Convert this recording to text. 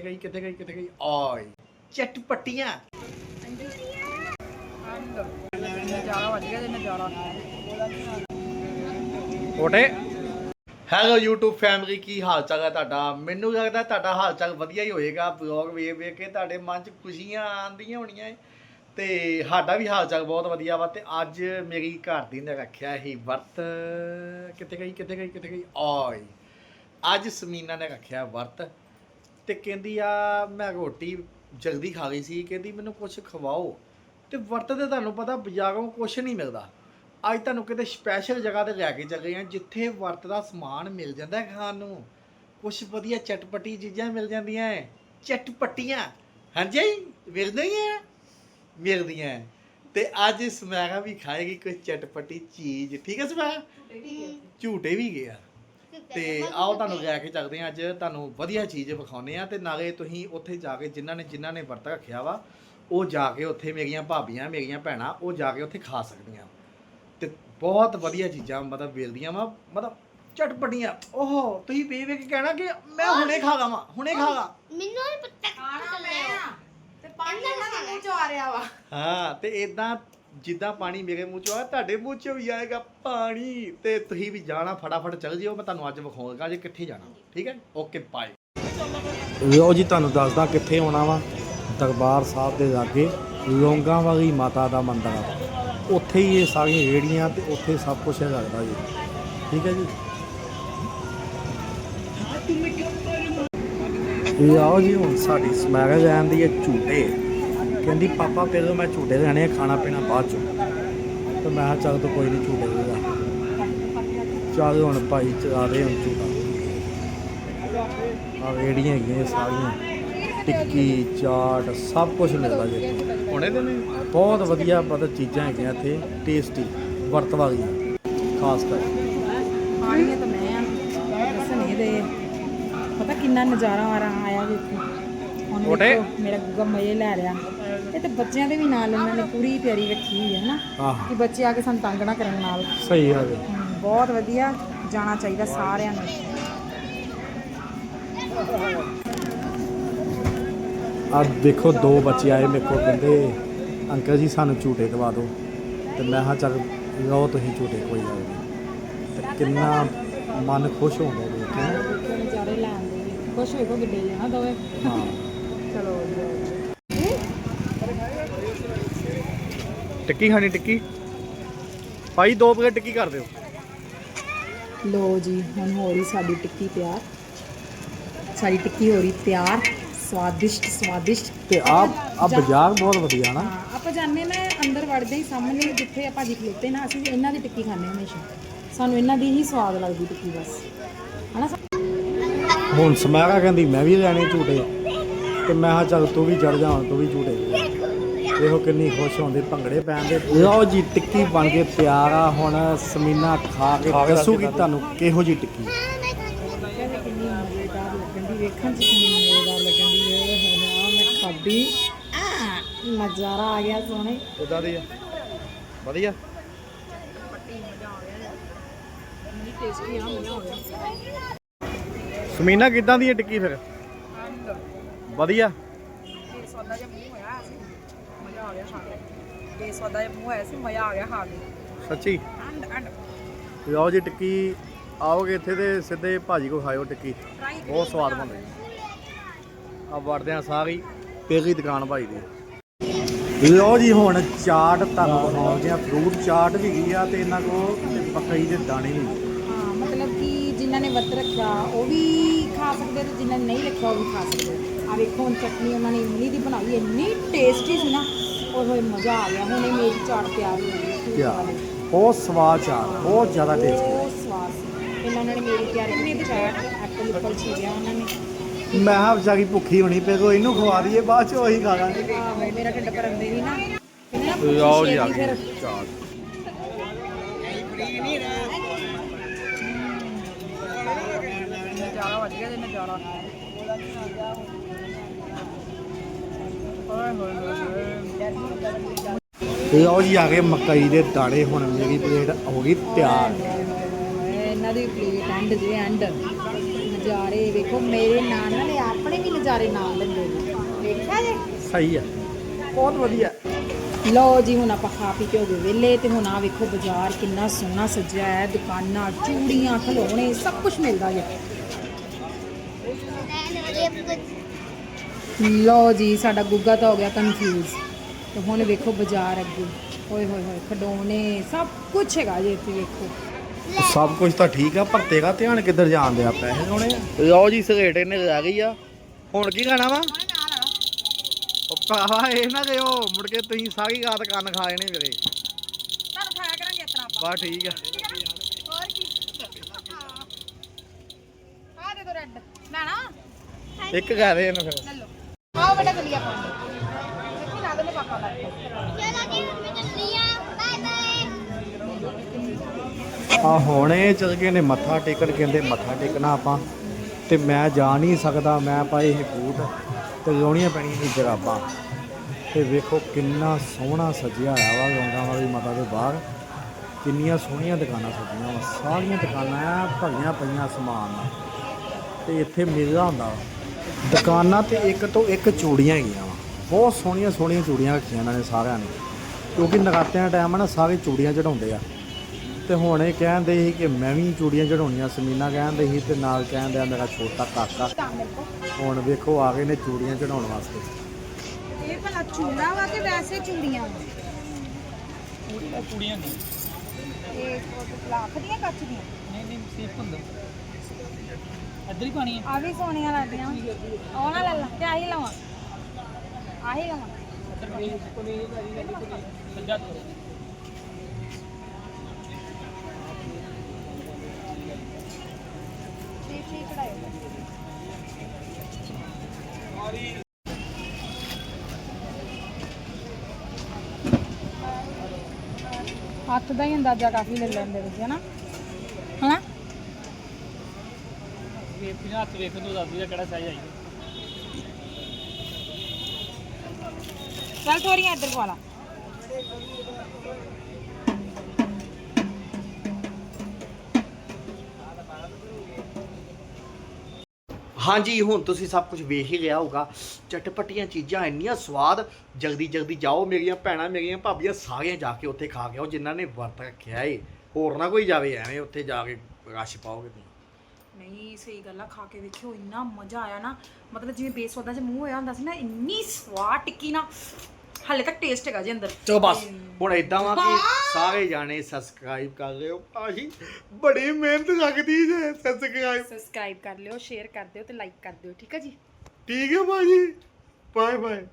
ਕਿੱਥੇ ਗਈ ਕਿੱਥੇ ਗਈ ਕਿੱਥੇ ਗਈ? ਆਏ ਚਟਪਟੀਆਂ ਓਟੇ ਹੈਲੋ YouTube ਫੈਮਿਲੀ ਕੀ ਹਾਲ ਚਾਲ ਹੈ ਤੁਹਾਡਾ? ਮੈਨੂੰ ਲੱਗਦਾ ਤੁਹਾਡਾ ਹਾਲ ਚਾਲ ਵਧੀਆ ਹੀ ਹੋਏਗਾ ਵਲੌਗ ਵੇਖ ਵੇਖ ਕੇ ਤੁਹਾਡੇ ਮਨ 'ਚ ਖੁਸ਼ੀਆਂ ਆਉਂਦੀਆਂ ਹੋਣੀਆਂ। ਏ। ਤੇ ਸਾਡਾ ਵੀ ਹਾਲ ਚਾਲ ਬਹੁਤ ਵਧੀਆ ਵਾ ਤੇ ਅੱਜ ਮੇਰੀ ਘਰ ਦੀ ਨੇ ਰੱਖਿਆ ਹੀ ਵਰਤ। ਕਿੱਥੇ ਗਈ ਕਿੱਥੇ ਗਈ ਕਿੱਥੇ ਗਈ? ਆਏ ਅੱਜ ਸਮੀਨਾ ਨੇ ਰੱਖਿਆ ਵਰਤ। ਤੇ ਕਹਿੰਦੀ ਆ ਮੈਂ ਰੋਟੀ ਜਲਦੀ ਖਾ ਗਈ ਸੀ ਕਹਿੰਦੀ ਮੈਨੂੰ ਕੁਝ ਖਵਾਓ। ਤੇ ਵਰਤ ਤੇ ਤੁਹਾਨੂੰ ਪਤਾ ਬਾਜ਼ਾਰੋਂ ਕੁਝ ਨਹੀਂ ਮਿਲਦਾ। ਅੱਜ ਤੁਹਾਨੂੰ ਕਿਤੇ ਸਪੈਸ਼ਲ ਜਗ੍ਹਾ ਤੇ ਲੈ ਕੇ ਚੱਲੇ ਆ ਜਿੱਥੇ ਵਰਤ ਦਾ ਸਮਾਨ ਮਿਲ ਜਾਂਦਾ ਖਾਣ ਨੂੰ। ਕੁਝ ਵਧੀਆ ਚਟਪਟੀ ਚੀਜ਼ਾਂ ਮਿਲ ਜਾਂਦੀਆਂ ਹੈ ਚਟਪਟੀਆਂ। ਹਾਂਜੀ ਮਿਲਦੀਆਂ ਮਿਲਦੀਆਂ। ਤੇ ਅੱਜ ਸਮੈਰਾ ਵੀ ਖਾਏਗੀ ਕੋਈ ਚਟਪਟੀ ਚੀਜ਼। ਠੀਕ ਹੈ ਸਮੈਰਾ? ਝੂਟੇ ਵੀ ਗਿਆ ਤੇ ਆਓ ਤੁਹਾਨੂੰ ਲੈ ਕੇ ਚੱਲਦੇ ਹਾਂ ਅੱਜ ਤੁਹਾਨੂੰ ਵਧੀਆ ਚੀਜ਼ ਵਿਖਾਉਨੇ ਆ ਤੇ ਨਾਲੇ ਤੁਸੀਂ ਉੱਥੇ ਜਾ ਕੇ ਜਿਨ੍ਹਾਂ ਨੇ ਜਿਨ੍ਹਾਂ ਨੇ ਵਰਤ ਰੱਖਿਆ ਵਾ ਉਹ ਜਾ ਕੇ ਉੱਥੇ ਮੇਰੀਆਂ ਭਾਬੀਆਂ ਮੇਰੀਆਂ ਭੈਣਾਂ ਉਹ ਜਾ ਕੇ ਉੱਥੇ ਖਾ ਸਕਦੀਆਂ। ਤੇ ਬਹੁਤ ਵਧੀਆ ਚੀਜ਼ਾਂ ਮਤਲਬ ਮਿਲਦੀਆਂ ਵਾ ਮਤਲਬ ਚਟਪਟੀਆਂ। ਓਹੋ ਤੁਸੀਂ ਵੇਖ ਵੇਖ ਕੇ ਕਹਿਣਾ ਕਿ ਮੈਂ ਹੁਣੇ ਖਾ ਲਵਾਂ ਹੁਣੇ ਖਾ ਲਾਂ। ਮੈਨੂੰ ਨਹੀਂ ਪਤਾ ਖਾਣਾ ਮੈਂ ਆ ਤੇ ਪਾਣੀ ਇਹਨਾਂ ਦੇ ਮੂੰਹ ਚੋਂ ਆ ਰਿਹਾ ਵਾ। ਹਾਂ ਤੇ ਇਦਾਂ ਜਿੱਦਾਂ ਪਾਣੀ ਮੇਰੇ ਮੂੰਹ ਚੋਂ ਆ ਤੁਹਾਡੇ ਮੂੰਹ ਚੋਂ ਵੀ ਆਏਗਾ ਪਾਣੀ। ਤੇ ਤੁਸੀਂ ਵੀ ਜਾਣਾ, ਫਟਾਫਟ ਚੱਲ ਜਿਓ, ਮੈਂ ਤੁਹਾਨੂੰ ਅੱਜ ਵਿਖਾਉਂਗਾ ਜੇ ਕਿੱਥੇ ਜਾਣਾ। ਠੀਕ ਹੈ? ਓਕੇ ਬਾਏ ਲੋ ਜੀ, ਤੁਹਾਨੂੰ ਦੱਸਦਾ ਕਿੱਥੇ ਆਉਣਾ ਵਾ, ਦਰਬਾਰ ਸਾਹਿਬ ਦੇ ਲਾਗੇ ਲੋਂਗਾ ਵਾਲੀ ਮਾਤਾ ਦਾ ਮੰਦਿਰ ਆ। ਉੱਥੇ ਹੀ ਇਹ ਸਾਰੀਆਂ ਰੇੜੀਆਂ ਤੇ ਉੱਥੇ ਸਭ ਕੁਝ ਲੱਗਦਾ ਜੀ। ਠੀਕ ਹੈ ਜੀ? ਇਹ ਆਓ ਜੀ, ਹੁਣ ਸਾਡੀ ਸਮੈਗ ਲੈਣ ਦੀ ਹੈ ਝੂਟੇ। ਕਹਿੰਦੀ ਪਾਪਾ ਪਹਿਲਾਂ ਮੈਂ ਝੂਟੇ ਲੈਣੇ ਆ ਖਾਣਾ ਪੀਣਾ ਬਾਅਦ ਚੋਂ। ਤੇ ਮੈਂ ਕਿਹਾ ਚੱਲ ਤੂੰ ਕੋਈ ਨਹੀਂ ਝੂਟੇ ਲੈ ਲਾ ਚੱਲ ਹੁਣ ਭਾਈ ਚਲਾ ਦੇ ਹੁਣ ਝੂਟਾ। ਆ ਰੇੜੀਆਂ ਹੈਗੀਆਂ ਇਹ ਸਾਰੀਆਂ। ਟਿੱਕੀ ਚਾਟ ਸਭ ਕੁਝ ਮਿਲਦਾ ਜੀ ਹੁਣੇ ਦੇ ਨੇ ਬਹੁਤ ਵਧੀਆ ਮਤਲਬ ਚੀਜ਼ਾਂ ਹੈਗੀਆਂ ਇੱਥੇ ਟੇਸਟੀ ਵਰਤ ਵਾਲੀਆਂ ਖਾਸ ਕਰ। ਖਾਣੀਆਂ ਤਾਂ ਮੈਂ ਆ ਦੱਸਣੇ ਦੇ ਪਤਾ ਕਿੰਨਾ ਨਜ਼ਾਰਾ ਆ ਰਿਹਾ ਆਇਆ ਵੇਖੋ। ਵੇਖੋ ਮੇਰਾ ਗੁੱਗਾ ਮਜ਼ੇ ਲੈ ਰਿਹਾ। ਇਹ ਤੇ ਬੱਚਿਆਂ ਦੇ ਵੀ ਨਾਲ ਇਹਨਾਂ ਨੇ ਪੂਰੀ ਤਿਆਰੀ ਰੱਖੀ ਹੋਈ ਹੈ ਨਾ ਕਿ ਬੱਚੇ ਆ ਕੇ ਸਾਨੂੰ ਤੰਗ ਨਾ ਕਰਨ ਨਾਲ। ਸਹੀ ਹੈ ਜੀ। ਹਮ, ਬਹੁਤ ਵਧੀਆ ਜਾਣਾ ਚਾਹੀਦਾ ਸਾਰਿਆਂ ਨੂੰ। ਆ ਦੇਖੋ ਦੋ ਬੱਚੇ ਆਏ ਮੇਰੇ ਕੋਲ ਕਹਿੰਦੇ ਅੰਕਲ ਜੀ ਸਾਨੂੰ ਝੂਟੇ ਦਵਾ ਦਿਓ। ਤੇ ਮੈਂ ਕਿਹਾ ਚੱਲ ਲਓ ਤੁਸੀਂ ਝੂਟੇ ਕੋਈ ਗੱਲ ਨਹੀਂ। ਤੇ ਕਿੰਨਾ ਮਨ ਖੁਸ਼ ਹੋ ਗਿਆ ਦੇਖ ਕੇ। ਨਜ਼ਾਰੇ ਲੈਣ ਦੇ। ਖੁਸ਼ ਹੋਏ ਕੋ ਗੱਡੇ ਜਾਣਾ ਦੋਵੇਂ। ਹਾਂ। ਚਲੋ ਟਿੱਕੀ ਖਾਣੀ ਟਿੱਕੀ? ਭਾਈ ਦੋ ਪਲੇਟ ਟਿੱਕੀ ਕਰ ਦਿਓ। ਲੋ ਜੀ ਹੁਣ ਹੋ ਰਹੀ ਸਾਡੀ ਟਿੱਕੀ ਤਿਆਰ। ਸਾਡੀ ਟਿੱਕੀ ਹੋ ਰਹੀ ਤਿਆਰ ਸਵਾਦਿਸ਼ਟ ਸਵਾਦਿਸ਼ਟ। ਤੇ ਆ ਆ ਬਾਜ਼ਾਰ ਬਹੁਤ ਵਧੀਆ ਨਾ। ਹਾਂ ਆਪਾਂ ਜਾਣੇ ਨਾ ਅੰਦਰ ਵੜਦੇ ਹੀ ਸਾਹਮਣੇ ਜਿੱਥੇ ਆਪਾਂ ਜੀ ਖਲੋਤੇ ਨਾ ਅਸੀਂ ਇਹਨਾਂ ਦੀ ਟਿੱਕੀ ਖਾਂਦੇ ਹਮੇਸ਼ਾ। ਸਾਨੂੰ ਇਹਨਾਂ ਦੀ ਹੀ ਸਵਾਦ ਲੱਗਦੀ ਟਿੱਕੀ ਬਸ। ਹਨਾ ਹੁਣ ਸਮੈਰਾ ਕਹਿੰਦੀ ਮੈਂ ਵੀ ਲੈਣੇ ਝੂਟੇ। ਤੇ ਮੈਂ ਕਿਹਾ ਚੱਲ ਤੂੰ ਵੀ ਚੜ ਜਾ ਹੁਣ ਤੂੰ ਵੀ ਝੂਟੇ। ਦੇਖੋ ਕਿੰਨੀ ਖੁਸ਼ ਹੁੰਦੀ ਭੰਗੜੇ ਪੈਣ ਦੇ। ਲਓ ਜੀ ਟਿੱਕੀ ਬਣ ਕੇ ਤਿਆਰ ਆ। ਹੁਣ ਸਮੀਨਾ ਖਾ ਕੇ ਦੱਸੂਗੀ ਤੁਹਾਨੂੰ ਕਿਹੋ ਜੀ ਟਿੱਕੀ? ਨਜ਼ਾਰਾ ਆ ਗਿਆ ਸੋਹਣੇ। ਉਦਾਂ ਦੀ ਆ? ਵਧੀਆ? ਸਮੀਨਾ ਕਿੱਦਾਂ ਦੀ ਹੈ ਟਿੱਕੀ ਫਿਰ? ਵਧੀਆ? ਮਜ਼ਾ ਆ ਗਿਆ ਖਾ ਕੇ। ਤੇ ਸੌਦਾ ਜਿਹਾ ਮੂੰਹ ਹੋਇਆ ਸੀ ਮਜ਼ਾ ਆ ਗਿਆ ਖਾ ਕੇ। ਸੱਚੀ? ਐਂਡ ਐਂਡ ਲਓ ਜੀ ਟਿੱਕੀ। ਆਓਗੇ ਇੱਥੇ ਤੇ ਸਿੱਧੇ ਭਾਜੀ ਕੋ ਖਾਇਓ ਟਿੱਕੀ। ਟਰਾਈ ਬਹੁਤ ਸਵਾਦ ਬਣਦੀ। ਆ ਵੜਦੇ ਆ ਸਾਰੀ ਪਹਿਲੀ ਦੁਕਾਨ ਭਾਈ ਦੀ। ਲਓ ਜੀ ਹੁਣ ਚਾਟ ਤੁਹਾਨੂੰ ਦਿਖਾਉਂਦੇ ਆ। ਫਰੂਟ ਚਾਟ ਵੀ ਗਈ ਆ ਤੇ ਇਹਨਾਂ ਕੋ ਤੇ ਮਕਈ ਦੇ ਦਾਣੇ ਵੀ। ਹਾਂ ਮਤਲਬ ਕਿ ਜਿਨ੍ਹਾਂ ਨੇ ਵਰਤ ਰੱਖਿਆ ਉਹ ਵੀ ਖਾ ਸਕਦੇ ਤੇ ਜਿਨ੍ਹਾਂ ਨੇ ਨਹੀਂ ਰੱਖਿਆ ਉਹ ਵੀ ਖਾ ਸਕਦੇ ਆ ਵੇਖੋ ਹੁਣ ਚਟਨੀ ਉਹਨਾਂ ਨੇ ਇਮਲੀ ਦੀ ਬਣਾਈ ਇੰਨੀ ਟੇਸਟੀ ਸੀ ਨਾ ਉਹ ਹੋਏ ਮਜ਼ਾ ਆ ਗਿਆ। ਹੁਣ ਇਹ ਮੇਰੀ ਚਾਟ ਤਿਆਰ ਹੋ ਗਈ ਹੈ। ਬਹੁਤ ਸਵਾਦ ਚਾਟ ਬਹੁਤ ਜ਼ਿਆਦਾ ਟੇਸਟੀ ਬਹੁਤ ਸਵਾਦ ਸੀ। ਪਹਿਲਾਂ ਉਹਨਾਂ ਨੇ ਮੇਰੀ ਤਿਆਰ ਕੀਤੀ ਚਾਟ ਐਪਲ ਉੱਪਰ ਚੀਰਿਆ ਉਹਨਾਂ ਨੇ। ਮੈਂ ਹਾਂ ਵਿਚਾਰੀ ਭੁੱਖੀ ਹੋਣੀ ਪਈ ਕੋ ਇਹਨੂੰ ਖਵਾ ਦਈਏ ਬਾਅਦ ਚ ਉਹੀ ਖਾ ਲਾਂਗੇ। ਆਹੋ ਮੇਰਾ ਢਿੱਡ ਭਰਨ ਦੇ ਨਹੀਂ ਨਾ। ਕਹਿੰਦੇ ਨਾ ਲਓ ਜੀ ਆ ਛੇਤੀ ਗਈ ਫਿਰ ਚਾਟ। ਨਜ਼ਾਰਾ ਵੱਜ ਗਿਆ ਤੇ ਨਜ਼ਾਰਾ ਹੋਏ ਲਓ ਜੀ ਆ ਗਏ ਮਕਈ ਦੇ ਦਾਣੇ ਹੁਣ ਮੇਰੀ ਪਲੇਟ ਹੋ ਗਈ ਤਿਆਰ। ਇਹਨਾਂ ਦੀ ਪਲੇਟ ਐਂਡ ਜੇ ਐਂਡ ਨਜ਼ਾਰੇ ਵੇਖੋ ਮੇਰੇ ਨਾਲ ਨਾਲੇ ਆਪਣੇ ਵੀ ਨਜ਼ਾਰੇ ਨਾਲ ਲੈਂਦੇ ਨੇ। ਵੇਖਿਆ ਜੇ? ਸਹੀ ਆ। ਬਹੁਤ ਵਧੀਆ। ਲਓ ਜੀ ਹੁਣ ਆਪਾਂ ਖਾ ਪੀ ਕੇ ਹੋ ਗਏ ਵਿਹਲੇ ਤੇ ਹੁਣ ਆ ਵੇਖੋ ਬਾਜ਼ਾਰ ਕਿੰਨਾ ਸੋਹਣਾ ਸਜਿਆ ਹੈ ਦੁਕਾਨਾਂ ਚੂੜੀਆਂ ਖਿਡੌਣੇ ਸਭ ਕੁਝ ਮਿਲਦਾ ਜੇ। ਲਓ ਜੀ ਸਾਡਾ ਗੁੱਗਾ ਤਾਂ ਹੋ ਗਿਆ ਕਨਫਿਊਜ਼ ਤੇ ਹੁਣ ਵੇਖੋ ਬਾਜ਼ਾਰ ਅੱਗੇ। ਓਏ ਹੋਏ ਹੋਏ ਖਿਡੌਣੇ ਸਭ ਕੁਝ ਹੈਗਾ ਜੇ ਇੱਥੇ ਵੇਖੋ। ਸਭ ਕੁਝ ਤਾਂ ਠੀਕ ਆ ਪਰ ਤੇਰਾ ਧਿਆਨ ਕਿੱਧਰ ਜਾਂਦੇ ਆ ਪੈਸੇ ਲਾਉਣੇ ਆ? ਲਓ ਜੀ ਸਿਗਰਟ ਇਹਨੇ ਰਹਿ ਗਈ ਆ। ਹੁਣ ਕੀ ਖਾਣਾ ਵਾ? ਉਹ ਭਰਾਵਾ ਇਹ ਨਾ ਦਿਓ ਮੁੜ ਕੇ ਤੁਸੀਂ ਸਾਰੀ ਰਾਤ ਕੰਨ ਖਾ ਜਾਣੇ ਮੇਰੇ ਤੁਹਾਨੂੰ ਖਾਇਆ ਕਰਾਂਗੇ ਇਤਨਾ ਆਪਾਂ। ਬਸ ਠੀਕ ਆ। ਹੋਰ ਕੀ? ਆ ਦੇ ਦੋ ਰੈੱਡ ਲੈਣਾ? ਇੱਕ ਦੇ ਇਹਨੂੰ ਫਿਰ। ਲੈ ਲਓ। ਆਓ ਬੇਟਾ ਚੱਲੀਏ ਆਪਾਂ ਦੇਖੀ ਨਾ ਦੇ ਪਾਪਾ ਦਾ ਆ ਹੁਣ ਚਲ ਗਏ ਨੇ ਮੱਥਾ ਟੇਕਣ ਕਹਿੰਦੇ ਮੱਥਾ ਟੇਕਣਾ ਆਪਾਂ ਤੇ ਮੈਂ ਜਾ ਨਹੀਂ ਸਕਦਾ ਮੈਂ ਪਾਏ ਇਹ ਬੂਟ ਤੇ ਲਾਉਣੀਆਂ ਪੈਣੀਆਂ ਸੀ ਜਰਾਬਾਂ ਤੇ ਵੇਖੋ ਕਿੰਨਾ ਸੋਹਣਾ ਸਜਿਆ ਹੋਇਆ ਵਾ ਗੰਗਾ ਵਾਲੀ ਮਾਤਾ ਦੇ ਬਾਹਰ। ਕਿੰਨੀਆਂ ਸੋਹਣੀਆਂ ਦੁਕਾਨਾਂ ਸਜੀਆਂ ਵਾ, ਸਾਰੀਆਂ ਦੁਕਾਨਾਂ ਆ ਭਰੀਆਂ ਪਈਆਂ ਸਮਾਨ ਨਾਲ। ਤੇ ਇੱਥੇ ਮੇਲਾ ਹੁੰਦਾ ਵਾ। ਦੁਕਾਨਾਂ ਤੇ ਇੱਕ ਤੋਂ ਇੱਕ ਚੂੜੀਆਂ ਹੈਗੀਆਂ ਵਾ। ਬਹੁਤ ਸੋਹਣੀਆਂ ਸੋਹਣੀਆਂ ਚੂੜੀਆਂ ਰੱਖੀਆਂ ਇਹਨਾਂ ਨੇ ਸਾਰਿਆਂ ਨੇ। ਕਿਉਂਕਿ ਨਗਾਤਿਆਂ ਦਾ ਟਾਈਮ ਆ ਨਾ ਸਾਰੇ ਚੂੜੀਆਂ ਚੜਾਉਂਦੇ ਆ। ਤੇ ਹੁਣ ਇਹ ਕਹਿੰਦੇ ਸੀ ਕਿ ਮੈਂ ਵੀ ਚੂੜੀਆਂ ਚੜਾਉਣੀਆਂ ਸਮੀਨਾ ਕਹਿੰਦੇ ਸੀ ਤੇ ਨਾਲ ਕਹਿੰਦੇ ਆ ਮੇਰਾ ਛੋਟਾ ਕਾਕਾ। ਹੁਣ ਵੇਖੋ ਆ ਗਏ ਨੇ ਚੂੜੀਆਂ ਚੜਾਉਣ ਵਾਸਤੇ। ਇਹ ਭਲਾ ਚੂੜਾ ਵਾ ਕਿ ਵੈਸੇ ਚੂੜੀਆਂ ਵਾ? ਕੁੜੀਆਂ ਨਹੀਂ ਇਹ ਲੱਖ ਦੀਆਂ ਕੱਚ ਦੀਆਂ? ਨਹੀਂ ਨਹੀਂ ਸੇਫ ਹੁੰਦਾ। ਇੱਧਰ ਹੀ ਪਾਣੀ ਆ। ਵੀ ਸੋਹਣੀਆਂ ਲੱਗਦੀਆਂ ਉਹ ਨਾ ਲੈ ਲਾ ਤੇ ਆਹੀ ਲਵਾਂ। ਆਹੀ ਲਵਾਂ। ਠੀਕ ਠੀਕ ਹੱਥ ਦਾ ਹੀ ਅੰਦਾਜ਼ਾ ਕਾਫੀ ਲੈ ਲੈਂਦੇ ਤੁਸੀਂ ਹਨਾ? ਵੇਖ ਕੇ ਹੱਥ ਵੇਖਣ ਤੋਂ ਦੱਸਦੀ ਆ ਕਿਹੜਾ ਸਾਈਜ਼ ਆਈ ਚੱਲ ਥੋੜੀਆਂ ਇੱਧਰ ਪਾ ਲਾ। ਹਾਂਜੀ ਹੁਣ ਤੁਸੀਂ ਸਭ ਕੁਝ ਵੇਖ ਹੀ ਲਿਆ ਹੋਗਾ ਚਟਪਟੀਆਂ ਚੀਜ਼ਾਂ ਇੰਨੀਆਂ ਸਵਾਦ। ਜਲਦੀ ਜਲਦੀ ਜਾਓ ਮੇਰੀਆਂ ਭੈਣਾਂ ਮੇਰੀਆਂ ਭਾਬੀਆਂ ਸਾਰੀਆਂ ਜਾ ਕੇ ਉੱਥੇ ਖਾ ਕੇ ਆਓ ਜਿਨ੍ਹਾਂ ਨੇ ਵਰਤ ਰੱਖਿਆ ਏ। ਹੋਰ ਨਾ ਕੋਈ ਜਾਵੇ ਐਵੇਂ ਉੱਥੇ ਜਾ ਕੇ ਰਸ਼ ਪਾਓਗੇ ਤੁਸੀਂ। ਨਹੀਂ ਸਹੀ ਗੱਲ ਆ ਖਾ ਕੇ ਵੇਖਿਓ ਇੰਨਾ ਮਜ਼ਾ ਆਇਆ ਨਾ। ਮਤਲਬ ਜਿਵੇਂ ਬੇਸਵਾਦਾ ਜਿਹਾ ਮੂੰਹ ਹੋਇਆ ਹੁੰਦਾ ਸੀ ਨਾ ਇੰਨੀ ਸਵਾਦ ਟਿੱਕੀ ਨਾ ਹਾਲੇ ਤੱਕ ਟੇਸਟ ਹੈਗਾ ਜੀ ਅੰਦਰ। ਚਲੋ ਬਸ ਹੁਣ ਇਦਾਂ ਵਾ ਕਿ ਸਾਰੇ ਜਾਣੇ ਸਬਸਕ੍ਰਾਈਬ ਕਰ ਲਿਓ। ਭਾਜੀ ਬੜੀ ਮਿਹਨਤ ਲੱਗਦੀ ਜੇ ਸਬਸਕ੍ਰਾਈਬ ਸਬਸਕ੍ਰਾਈਬ ਕਰ ਲਿਓ ਸ਼ੇਅਰ ਕਰ ਦਿਓ ਤੇ ਲਾਈਕ ਕਰ ਦਿਓ ਠੀਕ ਹੈ ਜੀ? ਠੀਕ ਹੈ ਭਾਜੀ। Bye bye